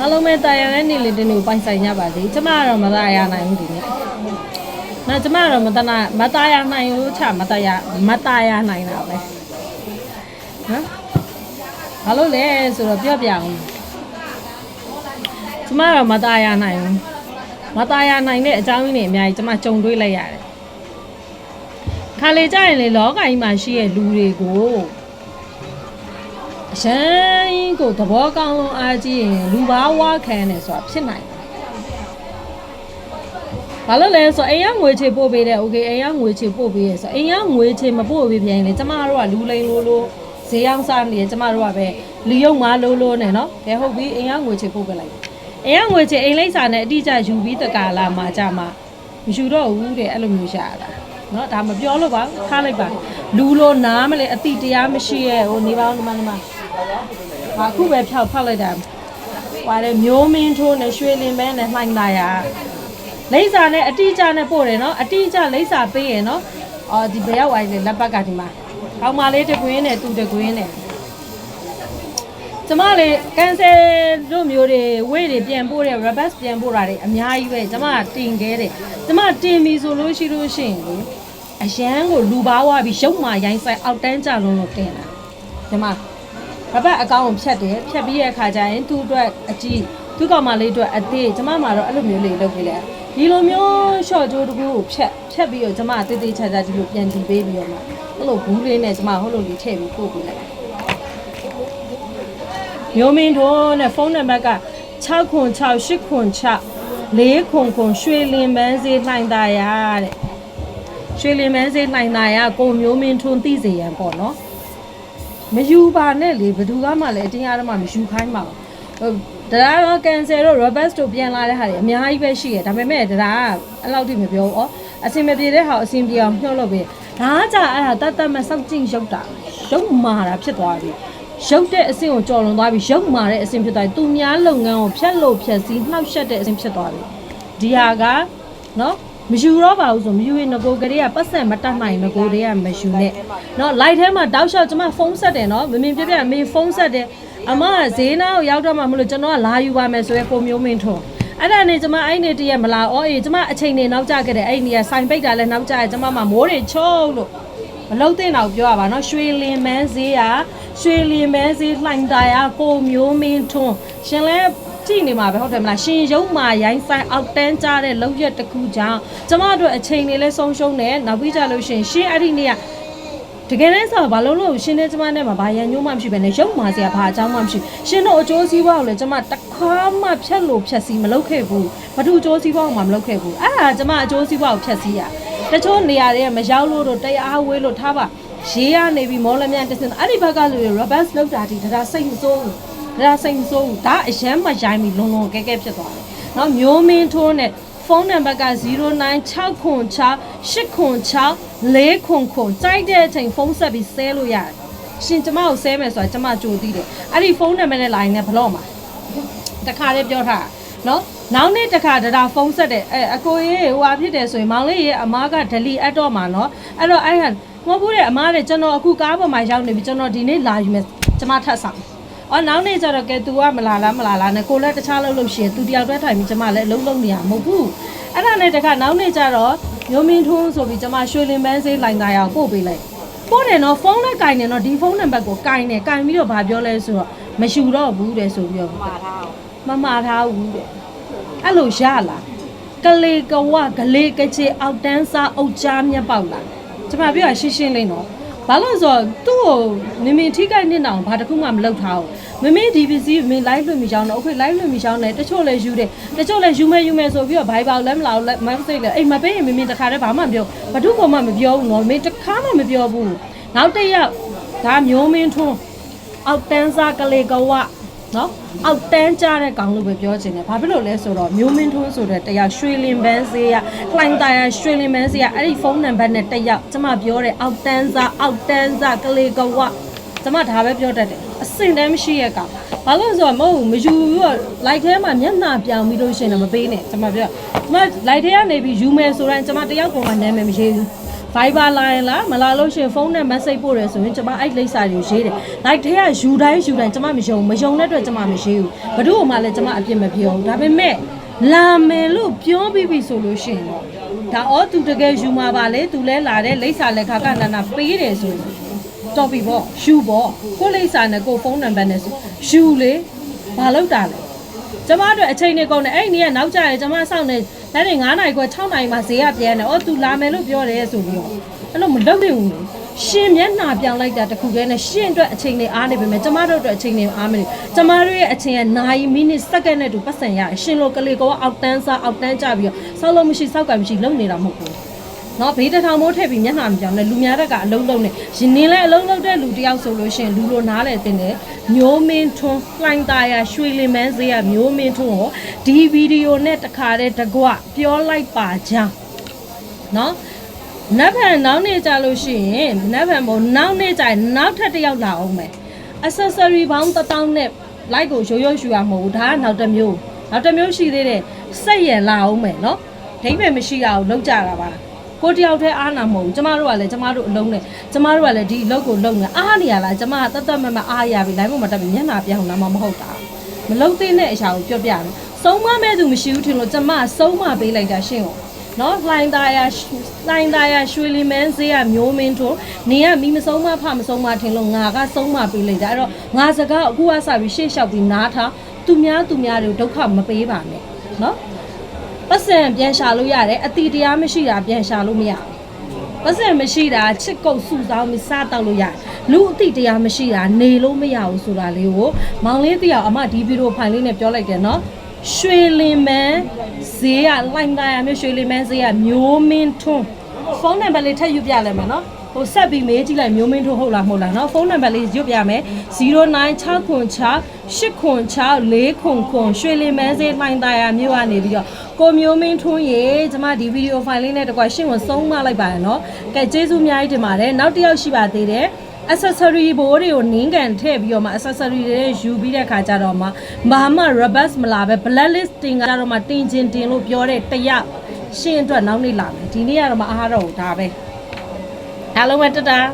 အားလုံးပဲတာယာနဲ့နေလေတင်းကိုပိုင်ဆိုင်ကြပါစေကျမကတော့မတာယာနိုင်ဘူးဒီနေ့နော်ကျမကတော့မတနာမတာယာနိုင်ဘူးချမတာယာမတာယာနိုင်တာပဲနော်ဘာလို့လဲဆိုတော့ပြောပြအောင်ကျမကတော့မတာယာနိုင်ဘူးမတာယာနိုင်တဲ့အကြောင်းရင်းတွေအများကြီးကျမကြုံတွေ့လိုက်ရတယ်ခါလေကြရင်လေလောကကြီးမှာရှိတဲ့လူတွေကို အရန်ကိုသဘောကောင်းလုံးအားကြီးရင်လူဘာဝခံနေဆိုတာဖြစ်နိုင်တယ်။ဘာလို့လဲဆိုအိမ်ကငွေချေပို့ပေးတယ်။ Okay အိမ်ကငွေချေပို့ပေးရဆိုအိမ်ကငွေချေမပို့ပေးပြန်လေကျမတို့ကလူလိန်လိုလိုဈေးရောက်စားနေတယ်ကျမတို့ကပဲလူယုံမလိုလိုနဲ့နော်။ဘယ်ဟုတ်ပြီအိမ်ကငွေချေပို့ပေးလိုက်။အိမ်ကငွေချေအိမ်လိပ်စာနဲ့အတိအကျယူပြီးတက္ကလာမှာကြမှာမယူတော့ဘူးတဲ့အဲ့လိုမျိုးရှာတာ။နော်ဒါမပြောလို့ပါထားလိုက်ပါလူလိုနားမလဲအတိတရားမရှိရဲ့ဟိုနေပါဦးညီမညီမ အခုပဲဖြောက်ဖောက်လိုက်တာဟွာလေမျိုးမင်းထိုးနဲ့ရွှေလင်မဲနဲ့လှိုင်းလာရလိမ့်စာနဲ့အတိအကျနဲ့ပို့တယ်နော်အတိအကျလိမ့်စာပေးရနော်အော်ဒီဘယ်ရောက်ဝိုင်းလဲလက်ပတ်ကဒီမှာကောင်းမလေးတကွင်းနဲ့သူတကွင်းနဲ့ကျမလေးကန်ဆယ်တို့မျိုးတွေဝေးတွေပြန်ပို့တဲ့ reverse ပြန်ပို့တာတွေအများကြီးပဲကျမတင်ခဲ့တယ်ကျမတင်ပြီဆိုလို့ရှိလို့ရှိရင်လေအရန်ကိုလူပါဝါပြီးရုပ်မာရိုင်းဆိုင်အောက်တန်းကြလုံးလို့တင်တာကျမ ရပတ်အကောင့်ကိုဖြတ်တယ်ဖြတ်ပြီးတဲ့အခါကျရင်သူ့အတွက်အကြည့်သူ့ကောင်မလေးအတွက်အသေးကျမမှာတော့အဲ့လိုမျိုးလေးလုပ်ပေးလိုက်ဒီလိုမျိုး short ကြိုးတစ်ခုကိုဖြတ်ဖြတ်ပြီးတော့ကျမတေးသေးချာချာဒီလိုပြန်တီးပေးပြီးတော့မှအဲ့လိုဘူးလေးနဲ့ကျမဟုတ်လို့လေးထည့်ပြီးပို့ပေးလိုက်မျိုးမင်းထွန်းနဲ့ဖုန်းနံပါတ်က6ခွန်6 8ခွန်6 4ခွန်ခွန်ရွှေလင်ပန်းစေးလှိုင်သာရတဲ့ရွှေလင်ပန်းစေးလှိုင်သာရကိုမျိုးမင်းထွန်းသိစေရန်ပေါ့နော် မယူပါနဲ့လေဘယ်သူကမှလည်းအတင်းအားတော့မှမယူခိုင်းပါဘူးဟိုဒါကတော့ကန်ဆယ်တို့ robust တို့ပြန်လာတဲ့ဟာတွေအများကြီးပဲရှိတယ်ဒါပေမဲ့ဒါကအဲ့လောက်ထိမပြောဘူးဩအဆင်မပြေတဲ့ဟာကိုအဆင်ပြေအောင်ညှို့လို့ပဲဒါကကြာအဲ့ဒါတတ်တတ်မဲ့စောက်ကျင့်ရုပ်တာရုပ်မာတာဖြစ်သွားပြီရုပ်တဲ့အဆင့်ကိုကြော်လွန်သွားပြီရုပ်မာတဲ့အဆင့်ဖြစ်သွားပြီသူများလုပ်ငန်းကိုဖျက်လို့ဖျက်စီးနှောက်ယှက်တဲ့အဆင့်ဖြစ်သွားပြီဒီဟာကနော် မယူတော့ပါဘူးဆိုမယူရင်ငကိုကလေးကပတ်စံမတတ်နိုင်ငကိုတွေကမယူနဲ့เนาะ light ထဲမှာတောက်လျှောက်ကျမဖုန်းဆက်တယ်เนาะမမင်းပြပြမင်းဖုန်းဆက်တယ်အမကဈေးနာကိုရောက်တော့မှမလို့ကျွန်တော်ကလာယူပါမယ်ဆိုရဲကိုမျိုးမင်းထွန်းအဲ့ဒါနဲ့ကျမအဲ့နေတည်းမလာအော်အေးကျမအချိန်နေနောက်ကျခဲ့တယ်အဲ့နေကစိုင်ပိတ်တာလည်းနောက်ကျရကျမမှမိုးတွေချုပ်လို့မလုံးတဲ့တော့ပြောရပါเนาะရွှေလင်မန်းဈေးကရွှေလင်မန်းဈေးလှိုင်တာရကိုမျိုးမင်းထွန်းရှင်လဲ ကြည့်နေမှာပဲဟုတ်တယ်မလားရှင်ရုံမာရိုင်းဆိုင်အောက်တန်းကြတဲ့လောက်ရက်တစ်ခုကြောင့်ကျမတို့အချိန်လေးလဲဆုံးရှုံးတယ်နောက်ပြီးကြလို့ရှင်ရှင်အဲ့ဒီနေ့ကတကယ်လဲဆိုတော့ဘာလို့လို့ရှင်နဲ့ကျမနဲ့မှာဘာရန်ညိုးမှမရှိပဲနဲ့ရုံမာစရာဘာအကြောင်းမှမရှိရှင်တို့အကျိုးစီးပွားကိုလည်းကျမတခါမှဖြတ်လို့ဖြတ်စီမလုပ်ခဲ့ဘူးဘာလို့အကျိုးစီးပွားကိုမှမလုပ်ခဲ့ဘူးအဲ့ဒါကျမအကျိုးစီးပွားကိုဖြတ်စီရတချို့နေရာတွေကမရောက်လို့တော့တရားဝေးလို့ထားပါရေးရနေပြီးမော်လမြိုင်တစင်အဲ့ဒီဘက်ကလူတွေ robust လောက်တာဒီဒါစိတ်မစိုးဘူး ဒါစိတ်မစိုးဘူးဒါအရန်မရိုင်းပြီးလုံလုံကဲကဲဖြစ်သွားတယ်။နော်မျိုးမင်းထိုးနဲ့ဖုန်းနံပါတ်က096ခွန်6 8ခွန်6 4ခွန်ခွန်စိုက်တဲ့အချိန်ဖုန်းဆက်ပြီးဆဲလို့ရတယ်။ရှင်ကျမကိုဆဲမယ်ဆိုတာကျမကြိုသိတယ်။အဲ့ဒီဖုန်းနံပါတ်နဲ့ line နဲ့ဘလော့မှာတခါလေးပြောထားတာနော်နောက်နေ့တခါတဒါဖုန်းဆက်တယ်အဲအကိုရေးဟိုဟာဖြစ်တယ်ဆိုရင်မောင်လေးရဲ့အမားက delete အပ်တော့မှာနော်အဲ့တော့အဲ့ဟန်မဟုတ်ဘူးတဲ့အမားတဲ့ကျွန်တော်အခုကားပေါ်မှာရောက်နေပြီကျွန်တော်ဒီနေ့လာယူမယ်ကျမထပ်ဆောင် အော်နောက်နေ့ကျတော့ကဲ तू ကမလာလားမလာလားနဲ့ကိုလည်းတခြားလုံးလို့ရှိရင် तू တယောက်တည်းထိုင်ပြီးကျမလည်းအလုံးလုံးနေရမဟုတ်ဘူးအဲ့ဒါနဲ့တခါနောက်နေ့ကျတော့မျိုးမင်းထွန်းဆိုပြီးကျမရွှေလင်ပန်းစေးလိုင်သားရအောင်ပို့ပေးလိုက်ပို့တယ်နော်ဖုန်းနဲ့ကင်တယ်နော်ဒီဖုန်းနံပါတ်ကိုကင်တယ်ကင်ပြီးတော့ဗာပြောလဲဆိုတော့မယူတော့ဘူးတဲ့ဆိုပြီးတော့မှားထားအောင်မမှားထားဘူးတဲ့အဲ့လိုရလားကလေးကဝကလေးကချေအောက်တန်းစားအုတ်ချားမြက်ပေါက်လားကျမပြောရရှင်းရှင်းလေးနော် ဘာလို့ဆိုတော့သူ့ကိုမမင်းထိခိုက်နေအောင်ဘာတစ်ခုမှမလုပ်ထားဘူးမမင်းဒီပစ္စည်းမင်း live လွှင့်မိချောင်းတော့အခု live လွှင့်မိချောင်းတယ်တချို့လည်းယူတယ်တချို့လည်းယူမယ်ယူမယ်ဆိုပြီးတော့ဘိုင်ဘောက်လည်းမလာဘူးလည်း message လည်းအိမ်မပေးရင်မမင်းတခါတည်းဘာမှမပြောဘာလို့မှမပြောဘူးနော်မင်းတခါမှမပြောဘူးနောက်တစ်ရက်ဒါမျိုးမင်းထွန်းအောက်တန်းစားကလေးကဝ နော်အောက်တန်းကြတဲ့ကောင်လို့ပဲပြောချင်တယ်ဘာဖြစ်လို့လဲဆိုတော့မျိုးမင်းထွန်းဆိုတဲ့တရားရွှေလင်ပန်းစေးရလှိုင်းတာရရွှေလင်ပန်းစေးရအဲ့ဒီဖုန်းနံပါတ်နဲ့တက်ရောက်ကျမပြောတယ်အောက်တန်းစားအောက်တန်းစားကလေးကဝကျမဒါပဲပြောတတ်တယ်အစင်တမ်းမရှိရဲ့ကောင်ဘာလို့လဲဆိုတော့မဟုတ်ဘူးမယူဘူးတော့ light ထဲမှာမျက်နှာပြောင်ပြီးလို့ရှိရင်တော့မပေးနဲ့ကျမပြောကျမ light ထဲကနေပြီးယူမယ်ဆိုရင်ကျမတယောက်ကောင်မှနာမည်မရေးဘူး Viber လာရင်လားမလာလို့ရှရင်ဖုန်းနဲ့ message ပို့တယ်ဆိုရင်ကျမအဲ့လိပ်စာတွေကိုရေးတယ်။ like ထဲကယူတိုင်းယူတိုင်းကျမမယုံမယုံတဲ့အတွက်ကျမမရေးဘူး။ဘယ်သူ့မှလည်းကျမအပြစ်မပြောဘူး။ဒါပေမဲ့လာမယ်လို့ပြောပြီးပြီဆိုလို့ရှရင်တော့ဒါအောသူတကယ်ယူမှာပါလေသူလဲလာတဲ့လိပ်စာလက်ခါကနာနာပေးတယ်ဆိုရင်တော်ပြီပေါ့ယူပေါ့ကိုလိပ်စာနဲ့ကိုဖုန်းနံပါတ်နဲ့ဆိုယူလေဘာလို့တာလဲကျမတို့အချိန်နေကုန်တယ်အဲ့ဒီနေ့ကနောက်ကျတယ်ကျမစောင့်နေ လက်နေ9နာရီခွဲ6နာရီမှဈေးကပြန်တယ်။အော် तू လာမယ်လို့ပြောတယ်ဆိုပြီးတော့အဲ့လိုမလုပ်နိုင်ဘူးလေ။ရှင်မျက်နှာပြောင်းလိုက်တာတခုတည်းနဲ့ရှင်အတွက်အချိန်နေအားနေပေမဲ့ကျမတို့အတွက်အချိန်နေအားမနေ။ကျမတို့ရဲ့အချိန်ကနာရီမိနစ်စက္ကန့်နဲ့တူပတ်စံရတယ်။ရှင်လိုကလေးကောအောက်တန်းစားအောက်တန်းကြပြီးတော့စောက်လို့မရှိစောက်ကမရှိလုံနေတာမဟုတ်ဘူး။ နော်ဘေးတစ်ထောင်မိုးထည့်ပြီးမျက်နှာမပြောင်းနဲ့လူများတက်ကအလုံးလုံးနဲ့ရင်နေလဲအလုံးလုံးတဲ့လူတယောက်ဆိုလို့ရှိရင်လူလိုနားလဲတင်တယ်မျိုးမင်းထွန်းလှိုင်းသားရရွှေလင်မန်းစေးရမျိုးမင်းထွန်းကိုဒီဗီဒီယိုနဲ့တခါတည်းတကွပြောလိုက်ပါကြောင်းနော်နတ်ဖန်နောက်နေကြလို့ရှိရင်နတ်ဖန်မို့နောက်နေကြရင်နောက်ထပ်တစ်ယောက်လာအောင်မယ် accessory ဘောင်းတစ်တောင်းနဲ့ light ကိုရိုးရိုးရှူရမဟုတ်ဘူးဒါကနောက်တစ်မျိုးနောက်တစ်မျိုးရှိသေးတယ်စက်ရလာအောင်မယ်နော်ဒိမ့်ပဲမရှိရအောင်လောက်ကြတာပါ ကိုတယောက်တည်းအားနာမဟုတ်ဘူးကျမတို့ကလည်းကျမတို့အလုံးနဲ့ကျမတို့ကလည်းဒီအလုပ်ကိုလုပ်နေအားနေရလားကျမကတတ်တတ်မတ်မတ်အားရပြီ line ပေါ်မှာတက်ပြီးမျက်နှာပြောင်းလာမှမဟုတ်တာမလုံးသိတဲ့အရာကိုပြောပြတယ်ဆုံးမမဲ့သူမရှိဘူးထင်လို့ကျမဆုံးမပေးလိုက်တာရှင့်ကိုနော်လှိုင်းသားရလှိုင်းသားရရွှေလီမန်းဈေးကမျိုးမင်းတို့နေကမိမဆုံးမဖမဆုံးမထင်လို့ငါကဆုံးမပေးလိုက်တာအဲ့တော့ငါစကားအခုကစပြီးရှေ့လျှောက်ပြီးနားထားသူများသူများတွေကိုဒုက္ခမပေးပါနဲ့နော် ပတ်စံပြန်ရှာလို့ရတယ်အတီတရားမရှိတာပြန်ရှာလို့မရဘူးပတ်စံမရှိတာချစ်ကုတ်စုဆောင်ပြီးစားတောက်လို့ရတယ်လူအတီတရားမရှိတာနေလို့မရဘူးဆိုတာလေးကိုမောင်လေးတယောက်အမဒီဗီဒီယိုဖိုင်လေးနဲ့ပြောလိုက်တယ်နော်ရွှေလင်မန်းဈေးကလိုင်းသားရမျိုးရွှေလင်မန်းဈေးကမျိုးမင်းထွန်းဖုန်းနံပါတ်လေးထပ်ယူပြလိုက်မယ်နော် ဟိုဆက်ပြီးမေးကြည့်လိုက်မျိုးမင်းထွန်းဟုတ်လားမဟုတ်လားနော်ဖုန်းနံပါတ်လေးရွတ်ပြမယ်0966864649ရွှေလင်မန်းဈေးလိုင်းသားရမျိုးကနေပြီးတော့ကိုမျိုးမင်းထွန်းရေကျမဒီဗီဒီယိုဖိုင်လေးနဲ့တကွာရှင့်ကိုဆုံးမလိုက်ပါရနော်။ကဲကျေးဇူးအများကြီးတင်ပါတယ်။နောက်တစ်ယောက်ရှိပါသေးတယ်။ accessory ဘိုးတွေကိုနင်းကန်ထည့်ပြီးတော့မှ accessory တွေယူပြီးတဲ့ခါကျတော့မှဘာမှ robust မလာပဲ blacklist တင်ကြတော့မှတင်ချင်းတင်လို့ပြောတဲ့တယောက်ရှင့်အတွက်နောက်နေ့လာမယ်။ဒီနေ့ကတော့မအားတော့ဘူးဒါပဲ။ အားလုံးပဲတတား